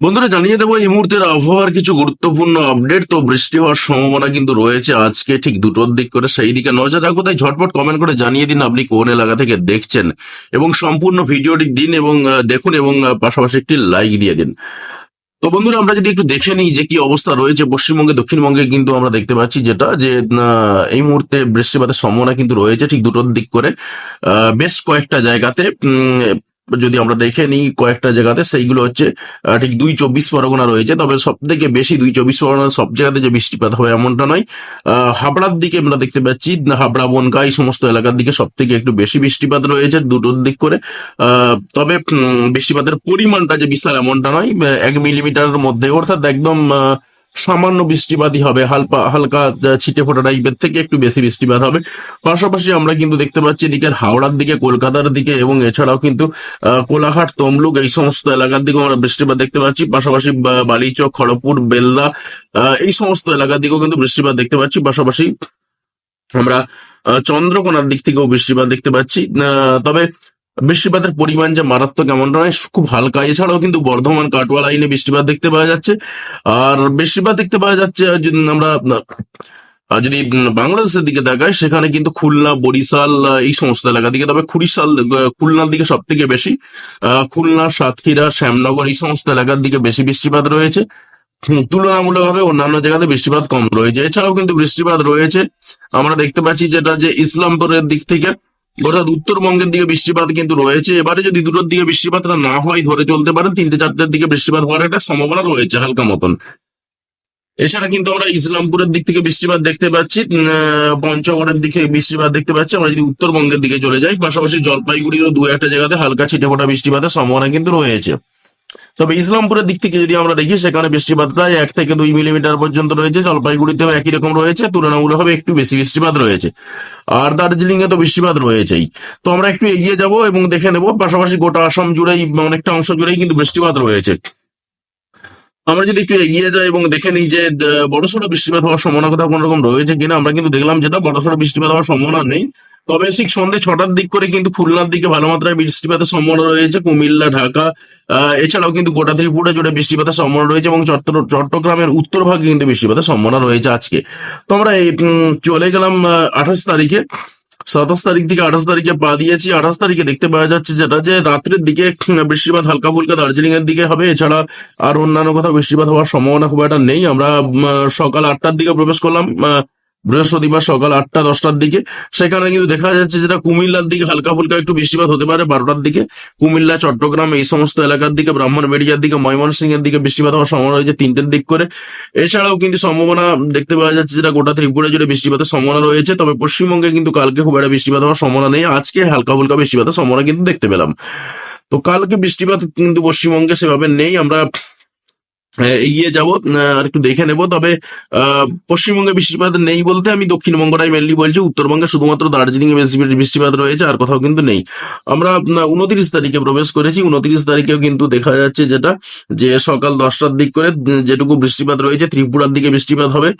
বন্ধুরা, জানিয়ে দেবো, এই মুহূর্তের আবহাওয়ার কিছু গুরুত্বপূর্ণ আপডেট তো বৃষ্টি হওয়ার সম্ভাবনা কিন্তু রয়েছে আজকে, ঠিক দুটোর দিক করে। সেই দিকে নজর রাখব তাই ঝটপট কমেন্ট করে জানিয়ে দিন আপনি কোন এলাকা থেকে দেখছেন। এবং সম্পূর্ণ ভিডিওটি দিন এবং দেখুন এবং পাশাপাশি একটি লাইক দিয়ে দিন। তো বন্ধুরা, আমরা যদি একটু দেখে নিই যে কি অবস্থা রয়েছে পশ্চিমবঙ্গে, দক্ষিণবঙ্গে কিন্তু আমরা দেখতে পাচ্ছি যেটা, যে এই মুহূর্তে বৃষ্টিপাতের সম্ভাবনা কিন্তু রয়েছে ঠিক দুটোর দিক করে। বেশ কয়েকটা জায়গাতে যদি আমরা দেখে নিই কয়েকটা জায়গাতে, সেইগুলো হচ্ছে ঠিক দুই চব্বিশ পরগনা রয়েছে। তবে সব থেকে বেশি দুই চব্বিশ পরগনা সব জায়গাতে যে বৃষ্টিপাত হবে এমনটা নয়। হাবড়ার দিকে আমরা দেখতে পাচ্ছি হাবড়া বনকা এই সমস্ত এলাকার দিকে সব থেকে একটু বেশি বৃষ্টিপাত রয়েছে দুটোর দিক করে। তবে বৃষ্টিপাতের পরিমাণটা যে বিশাল এমনটা নয় এক মিলিমিটারের মধ্যে অর্থাৎ একদম সামান্য বৃষ্টিপাতই হবে, হালকা হালকা ছিটে ফোটা টাইপের থেকে একটু বেশি বৃষ্টিপাত হবে। পাশাপাশি আমরা কিন্তু দেখতে পাচ্ছি এদিকের হাওড়ার দিকে, কলকাতার দিকে এবং এছাড়াও কিন্তু কোলাঘাট, তমলুক এই সমস্ত এলাকার দিকেও আমরা বৃষ্টিপাত দেখতে পাচ্ছি। পাশাপাশি বালিচক, খড়গপুর, বেলদা এই সমস্ত এলাকার দিকেও কিন্তু বৃষ্টিপাত দেখতে পাচ্ছি। পাশাপাশি আমরা চন্দ্রকোনার দিক থেকেও বৃষ্টিপাত দেখতে পাচ্ছি। তবে বৃষ্টিপাতের পরিমাণ যে মারাত্মক এমনটা নয়, খুব হালকা। এছাড়াও কিন্তু বর্ধমান কাটোয়া লাইনে বৃষ্টিপাত দেখতে পাওয়া যাচ্ছে। আর বৃষ্টিপাত দেখতে পাওয়া যাচ্ছে যদি আমরা যদি বাংলাদেশের দিকে দেখায় সেখানে কিন্তু খুলনা, বরিশাল, এই সমস্ত এলাকা দিকে। তবে খুরিশাল, খুলনার দিকে সব থেকে বেশি খুলনা, সাতক্ষীরা, শ্যামনগর, এই সমস্ত এলাকার দিকে বেশি বৃষ্টিপাত রয়েছে। তুলনামূলকভাবে অন্যান্য জায়গাতে বৃষ্টিপাত কম রয়েছে। এছাড়াও কিন্তু বৃষ্টিপাত রয়েছে। আমরা দেখতে পাচ্ছি যেটা যে ইসলামপুরের দিক থেকে অর্থাৎ উত্তরবঙ্গের দিকে বৃষ্টিপাত কিন্তু রয়েছে। এবারে যদি দুটোর দিকে বৃষ্টিপাতটা না হয়, ধরে চলতে পারেন, তিনটে চারটের দিকে বৃষ্টিপাত হওয়ার একটা সম্ভাবনা রয়েছে হালকা মতন। এছাড়া কিন্তু আমরা ইসলামপুরের দিক থেকে বৃষ্টিপাত দেখতে পাচ্ছি পঞ্চগড়ের দিকে বৃষ্টিপাত দেখতে পাচ্ছি। আমরা যদি উত্তরবঙ্গের দিকে চলে যাই, পাশাপাশি জলপাইগুড়িরও দু একটা জায়গাতে হালকা ছিটে ফোটা বৃষ্টিপাতের সম্ভাবনা কিন্তু রয়েছে। তবে ইসলামপুরের দিক থেকে যদি আমরা দেখি, সেখানে বৃষ্টিপাত প্রায় এক থেকে দুই মিলিমিটার পর্যন্ত রয়েছে। জলপাইগুড়িতেও একই রকম রয়েছে। তুলনামূলকভাবে একটু বেশি বৃষ্টিপাত রয়েছে। আর দার্জিলিং এ তো বৃষ্টিপাত রয়েছেই। তো আমরা একটু এগিয়ে যাব এবং দেখে নেব। পাশাপাশি গোটা আসাম জুড়েই অনেকটা অংশ জুড়েই কিন্তু বৃষ্টিপাত রয়েছে। আমরা যদি একটু এগিয়ে যাই এবং দেখে নিই যে বড়সড় বৃষ্টিপাত হওয়ার সম্ভাবনা কোথাও কোনো রকম রয়েছে কিনা, আমরা কিন্তু দেখলাম যেটা বড়সড় বৃষ্টিপাত হওয়ার সম্ভাবনা নেই। তবে ঠিক সন্ধ্যে ছটার দিক করে কিন্তু খুলনার দিকে ভালো মাত্রায় বৃষ্টিপাতের সম্ভাবনা রয়েছে, কুমিল্লা, ঢাকা এছাড়াও কিন্তু গোটা ত্রিপুরা জুড়ে বৃষ্টিপাতের সম্ভাবনা রয়েছে এবং চট্টগ্রাম চট্টগ্রামের উত্তর ভাগে কিন্তু বৃষ্টিপাতের সম্ভাবনা রয়েছে আজকে। তো আমরা চলে গেলাম আঠাশ তারিখে। সাতাশ তারিখ থেকে আঠাশ তারিখে পা দিয়েছি। আঠাশ তারিখে দেখতে পাওয়া যাচ্ছে যেটা যে রাত্রের দিকে বৃষ্টিপাত হালকা ফুলকা দার্জিলিং এর দিকে হবে। এছাড়া আর অন্যান্য কোথাও বৃষ্টিপাত হওয়ার সম্ভাবনা খুব একটা নেই। আমরা সকাল আটটার দিকে প্রবেশ করলাম বৃহস্পতিবার সকাল আটটা, দশটার দিকে। সেখানে কিন্তু দেখা যাচ্ছে যেটা কুমিল্লার দিকে হালকা ফুলকা একটু বৃষ্টিপাত হতে পারে, বারোটার দিকে। কুমিল্লা, চট্টগ্রাম এই সমস্ত এলাকার দিকে, ব্রাহ্মণবাড়িয়ার দিকে ময়মনসিং এর দিকে বৃষ্টিপাত হওয়ার সম্ভাবনা রয়েছে তিনটের দিক করে। এছাড়াও কিন্তু সম্ভাবনা দেখতে পাওয়া যাচ্ছে যেটা গোটা ত্রিপুরা জুড়ে বৃষ্টিপাতের সম্ভাবনা রয়েছে, তবে পশ্চিমবঙ্গে কিন্তু কালকে খুব একটা বৃষ্টিপাত হওয়ার সম্ভাবনা নেই। আজকে হালকা ফুলকা বৃষ্টিপাতের সম্ভাবনা কিন্তু দেখতে পেলাম। তো কালকে বৃষ্টিপাত কিন্তু পশ্চিমবঙ্গে সেভাবে নেই। আমরা এগিয়ে যাব। আর একটু দেখে নেব। তবে পশ্চিমবঙ্গে বৃষ্টিপাত নেই বলতে আমি দক্ষিণবঙ্গটাই মেনলি বলছি। উত্তরবঙ্গে শুধুমাত্র দার্জিলিং এ বৃষ্টিপাত রয়েছে আর কোথাও কিন্তু নেই। আমরা উনত্রিশ তারিখে প্রবেশ করেছি। উনত্রিশ তারিখেও কিন্তু দেখা যাচ্ছে যেটা যে সকাল দশটার দিক করে যেটুকু বৃষ্টিপাত রয়েছে ত্রিপুরার দিকে বৃষ্টিপাত হবে।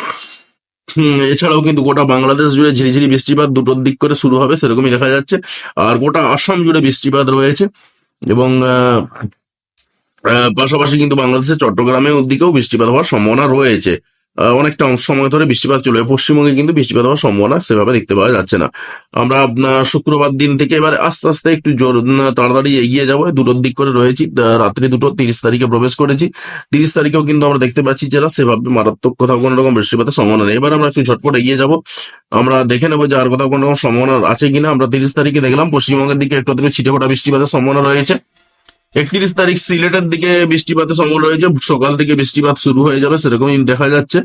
এছাড়াও কিন্তু গোটা বাংলাদেশ জুড়ে ঝিরিঝিরি বৃষ্টিপাত দুটোর দিক করে শুরু হবে সেরকমই দেখা যাচ্ছে। আর গোটা আসাম জুড়ে বৃষ্টিপাত রয়েছে। এবং আহ, পাশাপাশি কিন্তু বাংলাদেশের চট্টগ্রামের দিকেও বৃষ্টিপাত হওয়ার সম্ভাবনা রয়েছে। অনেকটা সময় ধরে বৃষ্টিপাত চলবে পশ্চিমবঙ্গে কিন্তু বৃষ্টিপাত হওয়ার সম্ভাবনা সেভাবে দেখতে পাওয়া যাচ্ছে না। আমরা শুক্রবার দিন থেকে এবার আস্তে আস্তে একটু জোর তাড়াতাড়ি এগিয়ে যাব। দুটোর দিক করে রয়েছি। রাত্রি দুটো তিরিশ তারিখে প্রবেশ করেছি। তিরিশ তারিখেও কিন্তু আমরা দেখতে পাচ্ছি যেটা সেভাবে মারাত্মক কোথাও কোনো রকম বৃষ্টিপাতের সম্ভাবনা নেই। এবার আমরা একটু ঝটপট এগিয়ে যাব। আমরা দেখে নেব যে আর কোথাও কোনো রকম সম্ভাবনা আছে কিনা। আমরা তিরিশ তারিখে দেখলাম পশ্চিমবঙ্গের দিকে একটু ছিটে ফোটা বৃষ্টিপাতের সম্ভাবনা রয়েছে। একত্রিশ তারিখ সিলেটের দিকে বৃষ্টিপাতের সম্ভাবনা রয়েছে সকাল থেকে বৃষ্টিপাত শুরু হয়ে যাবে সেরকমই দেখা যাচ্ছে।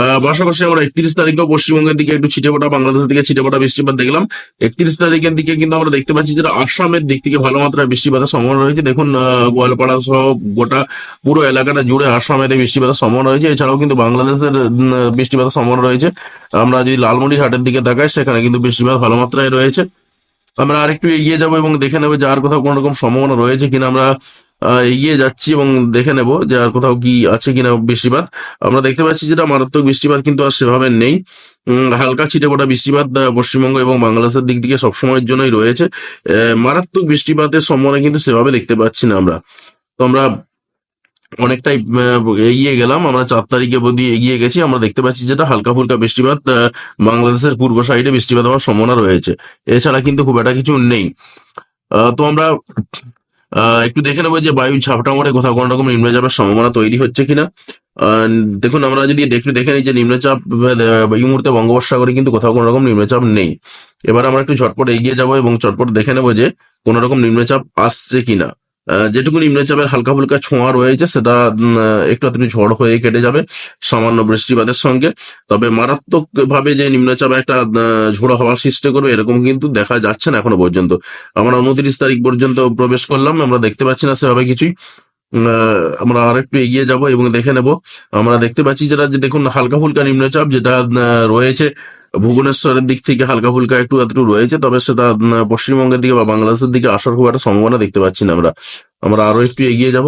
আহ, পাশাপাশি আমরা একত্রিশ তারিখেও পশ্চিমবঙ্গের দিকে একটু ছিটে ছিটেফোঁটা বাংলাদেশের দিকে ছিটেফোঁটা বৃষ্টিপাত দেখলাম। একত্রিশ তারিখের দিকে কিন্তু আমরা দেখতে পাচ্ছি যেটা আসামের দিক থেকে ভালো মাত্রায় বৃষ্টিপাতের সম্ভাবনা রয়েছে। দেখুন গোয়ালপাড়া সহ গোটা পুরো এলাকাটা জুড়ে আসামের বৃষ্টিপাতের সম্ভাবনা রয়েছে। এছাড়াও কিন্তু বাংলাদেশের বৃষ্টিপাতের সম্ভাবনা রয়েছে। আমরা যদি লালমনিরহাটের দিকে তাকাই সেখানে কিন্তু বৃষ্টিপাত ভালো মাত্রায় রয়েছে। আমরা আরেকটু এগিয়ে যাব এবং দেখে নেব যে আর কোথাও কোনো রকম সম্ভাবনা রয়েছে কিনা। আমরা এগিয়ে যাচ্ছি এবং দেখে নেব যে আর কোথাও কি আছে কিনা বৃষ্টিপাত। আমরা দেখতে পাচ্ছি যেটা মারাত্মক বৃষ্টিপাত কিন্তু আর সেভাবে নেই। হালকা ছিটে ফোটা বৃষ্টিপাত পশ্চিমবঙ্গ এবং বাংলাদেশের দিক থেকে সবসময়ের জন্যই রয়েছে। মারাত্মক বৃষ্টিপাতের সম্ভাবনা কিন্তু সেভাবে দেখতে পাচ্ছি না আমরা। তো আমরা অনেকটাই এগিয়ে গেলাম। আমরা চার তারিখে অবধি এগিয়ে গেছি। আমরা দেখতে পাচ্ছি যেটা হালকা ফুলকা বৃষ্টিপাত বাংলাদেশের পূর্ব সাইডে বৃষ্টিপাত হওয়ার সম্ভাবনা রয়েছে। এছাড়া কিন্তু খুব একটা কিছু নেই। তো আমরা একটু দেখে নেব যে বায়ু ঝাপটা মারে কোথাও কোনো রকম নিম্নচাপের সম্ভাবনা তৈরি হচ্ছে কিনা। দেখুন, আমরা যদি একটু দেখে নিই যে নিম্নচাপ এই মুহূর্তে বঙ্গোপসাগরে কিন্তু কোথাও কোনো রকম নিম্নচাপ নেই। এবার আমরা একটু ঝটপট এগিয়ে যাব এবং চটপট দেখে নেব যে কোনো রকম নিম্নচাপ আসছে কিনা। যেটুকু নিম্নচাপের হালকা ফুলকা ছোঁয়া রয়েছে, সেটা একটু আধটু ঝড় হয়ে কেটে যাবে সামান্য বৃষ্টিপাতের সঙ্গে। তবে মারাত্মক ভাবে যে নিম্নচাপ একটা ঝোড়ো হওয়ার সৃষ্টি করবে, এরকম কিন্তু দেখা যাচ্ছে না এখনও পর্যন্ত। আমরা উনত্রিশ তারিখ পর্যন্ত প্রবেশ করলাম, আমরা দেখতে পাচ্ছি না সেভাবে কিছুই। আমরা আর একটু এগিয়ে যাব এবং দেখে নেব। আমরা দেখতে পাচ্ছি যেটা, যে দেখুন, হালকা ফুলকা নিম্নচাপ যেটা রয়েছে। ভুবনেশ্বরের দিক থেকে হালকা ফুলকা একটু একটু রয়েছে, তবে সেটা পশ্চিমবঙ্গের দিকে বা বাংলাদেশের দিকে আসার খুব একটা সম্ভাবনা দেখতে পাচ্ছি না আমরা। আমরা আরও একটু এগিয়ে যাব।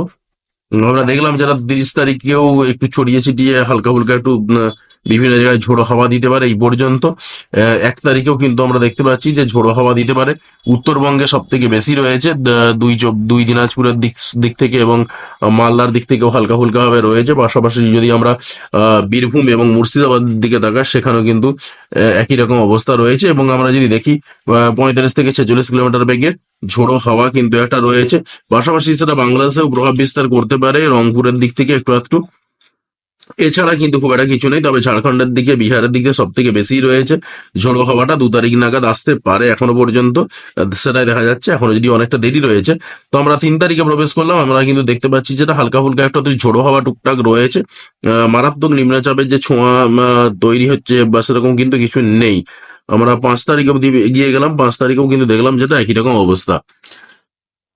আমরা দেখলাম যারা তিরিশ তারিখেও একটু ছড়িয়ে ছিটিয়ে হালকা ফুলকা একটু বিভিন্ন জায়গায় ঝোড়ো হাওয়া দিতে পারে এই পর্যন্ত। এক তারিখেও কিন্তু আমরা দেখতে পাচ্ছি যে ঝোড়ো হাওয়া দিতে পারে। উত্তরবঙ্গে সব থেকে বেশি রয়েছে দুই দুই দিনাজপুরের দিক দিক থেকে এবং মালদার দিক থেকেও হালকা ফুলকা ভাবে রয়েছে। পাশাপাশি যদি আমরা বীরভূম এবং মুর্শিদাবাদের দিকে তাকাই, সেখানেও কিন্তু একই রকম অবস্থা রয়েছে। এবং আমরা যদি দেখি পঁয়তাল্লিশ থেকে ছেচল্লিশ কিলোমিটার বেগে ঝোড়ো হাওয়া কিন্তু একটা রয়েছে। পাশাপাশি সেটা বাংলাদেশেও প্রভাব বিস্তার করতে পারে। রংপুরের দিক থেকে একটু একটু এছাড়া কিন্তু খুব একটা কিছু নেই, তবে ঝাড়খণ্ডের দিকে, বিহারের দিকে সব থেকে বেশি রয়েছে। ঝোড়ো হাওয়াটা দু তারিখ নাগাদ আসতে পারে এখনও পর্যন্ত। সেটাই দেখা যাচ্ছে, এখনও যদি অনেকটা দেরি রয়েছে। তো আমরা তিন তারিখে প্রবেশ করলাম, আমরা কিন্তু দেখতে পাচ্ছি যেটা হালকা ফুলকা একটা ঝোড়ো হাওয়া টুকটাক রয়েছে। মারাত্মক নিম্নচাপের যে ছোঁয়া তৈরি হচ্ছে বা সেরকম কিন্তু কিছু নেই। আমরা পাঁচ তারিখ অবধি এগিয়ে গেলাম, পাঁচ তারিখেও কিন্তু দেখলাম যেটা একই রকম অবস্থা।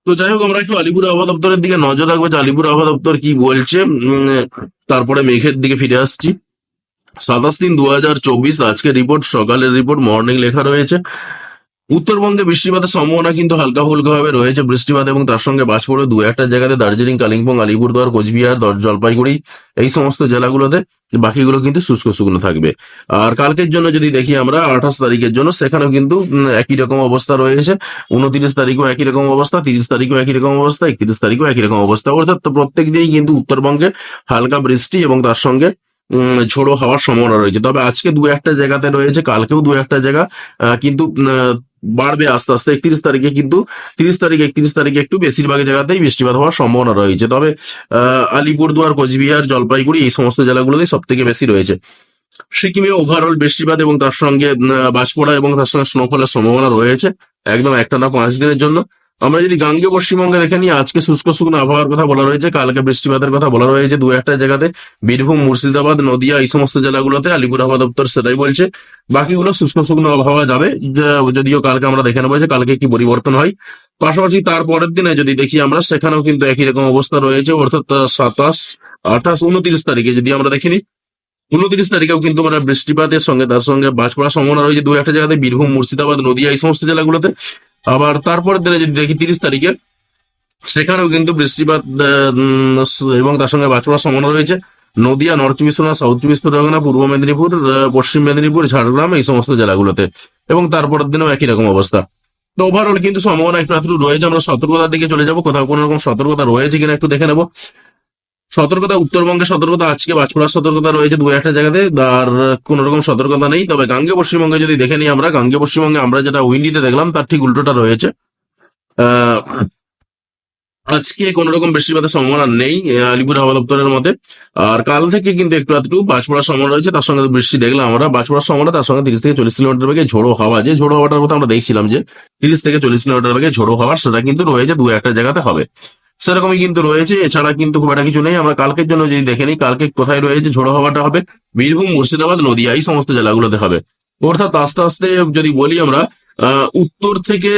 তো যাই হোক আমরা একটু আলিপুর আবহাওয়া দপ্তরের দিকে নজর রাখব যে আলিপুর আবহাওয়া দপ্তর কি বলছে। তারপরে মেঘের দিকে ফিরে আসছি। সাতাশ তিন দু হাজার চব্বিশ আজকে রিপোর্ট সকালের রিপোর্ট মর্নিং লেখা রয়েছে। উত্তরবঙ্গে বৃষ্টিপাতের সম্ভাবনা কিন্তু হালকা ফুলকা ভাবে রয়েছে। বৃষ্টিপাত এবং তার সঙ্গে বাজ পড়ে দু একটা জায়গাতে দার্জিলিং, কালিম্পং, আলিপুরদুয়ার, কোচবিহার জলপাইগুড়ি এই সমস্ত জেলাগুলোতে বাকিগুলো কিন্তু শুষ্ক শুকনো থাকবে। আর কালকের জন্য যদি দেখি আমরা, আঠাশ তারিখের জন্য সেখানেও কিন্তু একই রকম অবস্থা রয়েছে। উনত্রিশ তারিখও একই রকম অবস্থা, তিরিশ তারিখও একই রকম অবস্থা, একত্রিশ তারিখও একই রকম অবস্থা। অর্থাৎ প্রত্যেক দিনই কিন্তু উত্তরবঙ্গে হালকা বৃষ্টি এবং তার সঙ্গে ঝোড়ো হওয়ার সম্ভাবনা রয়েছে। তবে আজকে দু একটা জায়গাতে রয়েছে, কালকেও দু একটা জায়গা কিন্তু বাড়বে আস্তে আস্তে। একত্রিশ তারিখে কিন্তু তিরিশ তারিখ একত্রিশ তারিখে একটু বেশিরভাগ জায়গাতেই বৃষ্টিপাত হওয়ার সম্ভাবনা রয়েছে। তবে আহ, আলিপুরদুয়ার কোচবিহার জলপাইগুড়ি এই সমস্ত জেলাগুলোতেই সব থেকে বেশি রয়েছে। সিকিমে ওভারঅল বৃষ্টিপাত এবং তার সঙ্গে বাজ এবং তার সঙ্গে স্নোফলের সম্ভাবনা রয়েছে। একদম একটা না পাঁচ দিনের জন্য। আমরা যদি গাঙ্গেয় পশ্চিমবঙ্গে দেখে নিই, আজকে শুষ্ক শুকনো আবহাওয়ার কথা বলা রয়েছে, কালকে বৃষ্টিপাতের কথা বলা রয়েছে, দু একটা জায়গাতে বীরভূম, মুর্শিদাবাদ, নদিয়া, এই সমস্ত জেলাগুলোতে আলিপুর আবহাওয়া দপ্তর সেটাই বলছে। বাকিগুলো শুষ্ক শুকনো আবহাওয়া যাবে যদিও কালকে আমরা দেখে নেব যে কালকে কি পরিবর্তন হয়। পাশাপাশি তার পরের দিনে যদি দেখি আমরা, সেখানেও কিন্তু একই রকম অবস্থা রয়েছে, অর্থাৎ সাতাশ, আঠাশ, উনত্রিশ তারিখে যদি আমরা দেখিনি উনত্রিশ তারিখেও কিন্তু আমরা বৃষ্টিপাতের সঙ্গে তার সঙ্গে বাজ পড়ার সম্ভাবনা রয়েছে। দু একটা জায়গাতে বীরভূম, মুর্শিদাবাদ, নদিয়া, এই সমস্ত জেলাগুলোতে আবার তারপরের দিনে যদি দেখি তিরিশ তারিখে, সেখানেও কিন্তু বৃষ্টিপাত এবং তার সঙ্গে বাঁচবার সম্ভাবনা রয়েছে। নদিয়া, নর্থ চব্বিশ পরগনা, সাউথ চব্বিশ পরগনা, পূর্ব মেদিনীপুর পশ্চিম মেদিনীপুর, ঝাড়গ্রাম, এই সমস্ত জেলাগুলোতে। এবং তারপরের দিনেও একই রকম অবস্থা। তো ওভারঅল কিন্তু সম্ভাবনা একটু রয়েছে, আমরা সতর্কতার দিকে চলে যাব। কোথাও কোনো রকম সতর্কতা রয়েছে কিনা একটু দেখে নেব। সতর্কতা, উত্তরবঙ্গে সতর্কতা, আজকে বাজপড়ার সতর্কতা রয়েছে দু একটা জায়গাতে, আর কোন রকম সতর্কতা নেই। তবে গাঙ্গে পশ্চিমবঙ্গে যদি দেখে নিই আমরা গাঙ্গে পশ্চিমবঙ্গে আমরা যেটা উইন্ডিতে দেখলাম, তার ঠিক উল্টোটা রয়েছে। আজকে কোন রকম বৃষ্টিপাতের সম্ভাবনা নেই আলিপুর হাওয়া দপ্তরের মতে। আর কাল থেকে কিন্তু একটু একটু বাজ পড়ার সম্ভাবনা রয়েছে, তার সঙ্গে বৃষ্টি দেখলাম আমরা। বাজ পড়ার সম্ভাবনা, তার সঙ্গে তিরিশ থেকে চল্লিশ কিলোমিটার বেগে ঝোড়ো হাওয়া, যে ঝোড়ো হাওয়াটার কথা আমরা দেখছিলাম যে, তিরিশ থেকে চল্লিশ কিলোমিটার বেগে ঝোড়ো হাওয়া, সেটা কিন্তু রয়েছে দু একটা জায়গাতে হবে। সেরকমই কিন্তু রয়েছে, এছাড়া কিন্তু খুব একটা কিছু নেই। আমরা কালকের জন্য যদি দেখে নিই, কালকে কোথায় রয়েছে, ঝোড়ো হাওয়াটা হবে? বীরভূম, মুর্শিদাবাদ নদিয়া এই সমস্ত জেলাগুলোতে হবে। অর্থাৎ আস্তে আস্তে যদি বলি আমরা উত্তর থেকে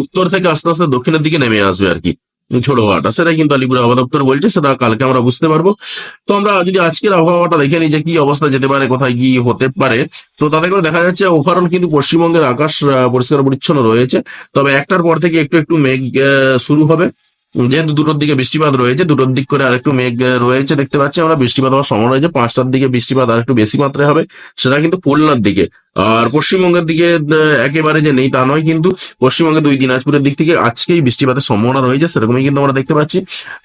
উত্তর থেকে আস্তে আস্তে দক্ষিণের দিকে নেমে আসবে আর কি, ঝোড়ো হওয়াটা। সেটা কিন্তু আলিপুর আবহাওয়া দপ্তর বলছে, সেটা কালকে আমরা বুঝতে পারব। তো আমরা যদি আজকের আবহাওয়াটা দেখে নিই যে কি অবস্থা যেতে পারে, কোথায় কি হতে পারে, তো তাতে করে দেখা যাচ্ছে ওভারঅল কিন্তু পশ্চিমবঙ্গের আকাশ পরিষ্কার পরিচ্ছন্ন রয়েছে। তবে একটার পর থেকে একটু একটু মেঘ শুরু হবে। যেহেতু দুটোর দিকে বৃষ্টিপাত রয়েছে, দুটোর দিক করে আরেকটু মেঘ রয়েছে, দেখতে পাচ্ছি আমরা। বৃষ্টিপাত হওয়ার সময় রয়েছে। পাঁচটার দিকে বৃষ্টিপাত আর একটু বেশি মাত্রায় হবে, সেটা কিন্তু খুলনার দিকে। আর পশ্চিমবঙ্গের দিকে একেবারে যে নেই তা নয়, কিন্তু পশ্চিমবঙ্গের দুই দিনাজপুরের দিক থেকে আজকেই বৃষ্টিপাতের সম্ভাবনা রয়েছে, সেরকমই কিন্তু আমরা দেখতে পাচ্ছি।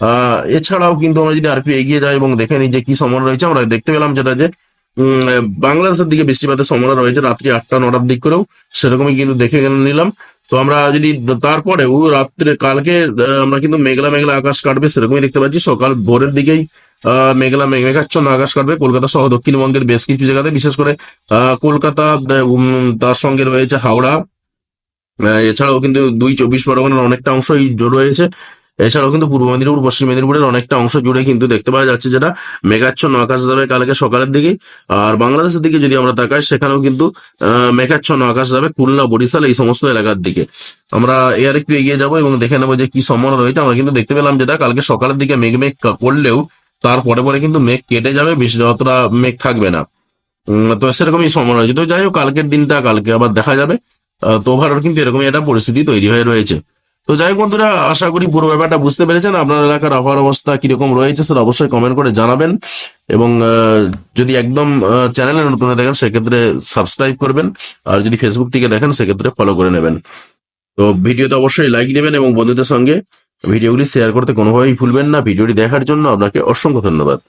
আহ, এছাড়াও কিন্তু আমরা যদি আর একটু এগিয়ে যাই এবং দেখে নিই যে কি সম্ভাবনা রয়েছে, আমরা দেখতে পেলাম যেটা যে বাংলাদেশের দিকে বৃষ্টিপাতের সম্ভাবনা রয়েছে রাত্রি আটটা, নটার দিক করেও, সেরকমই কিন্তু দেখে নিলাম। তো আমরা যদি তারপরে ও রাত্রে, কালকে আমরা কিন্তু মেঘলা মেঘলা আকাশ কাটবে, সেরকমই দেখতে পাচ্ছি। সকাল ভোরের দিকেই মেঘলা মেঘ- মেঘাচ্ছন্ন আকাশ কাটবে। কলকাতা সহ দক্ষিণবঙ্গের বেশ কিছু জায়গাতে, বিশেষ করে কলকাতা তার সঙ্গে রয়েছে হাওড়া। এছাড়াও কিন্তু দুই চব্বিশ পরগনার অনেকটা অংশই রয়েছে। এছাড়াও কিন্তু পূর্ব মেদিনীপুর, পশ্চিম মেদিনীপুরের অনেকটা অংশ জুড়ে কিন্তু দেখতে পাওয়া যাচ্ছে যেটা মেঘাচ্ছন্ন আকাশ যাবে কালকে সকালের দিকে। আর বাংলাদেশের দিকে যদি আমরা তাকাই, সেখানেও কিন্তু মেঘাচ্ছন্ন আকাশ যাবে খুলনা, বরিশাল এই সমস্ত এলাকার দিকে। আমরা এর একটু এগিয়ে যাব এবং দেখে নেব যে কি সম্ভাবনা রয়েছে। আমরা কিন্তু দেখতে পেলাম যেটা কালকে সকালের দিকে মেঘ মেঘ করলেও তারপরে পরে কিন্তু মেঘ কেটে যাবে, বেশি অতটা মেঘ থাকবে না। তো সেরকমই সম্ভাবনা রয়েছে। তো যাই হোক, কালকের দিনটা কালকে আবার দেখা যাবে। তো ওভারঅল কিন্তু এরকমই একটা পরিস্থিতি তৈরি হয়ে রয়েছে। তো যাই হোক বন্ধুরা, আশা করি পুরো ব্যাপারটা বুঝতে পেরেছেন। আপনার এলাকার আবহাওয়ার অবস্থা কীরকম রয়েছে সেটা অবশ্যই কমেন্ট করে জানাবেন। এবং যদি একদম চ্যানেলে নতুন দেখেন সেক্ষেত্রে সাবস্ক্রাইব করবেন। আর যদি ফেসবুক থেকে দেখেন, সেক্ষেত্রে ফলো করে নেবেন। তো ভিডিওতে অবশ্যই লাইক দেবেন এবং বন্ধুদের সঙ্গে ভিডিওগুলি শেয়ার করতে কোনোভাবেই ভুলবেন না। ভিডিওটি দেখার জন্য আপনাকে অসংখ্য ধন্যবাদ।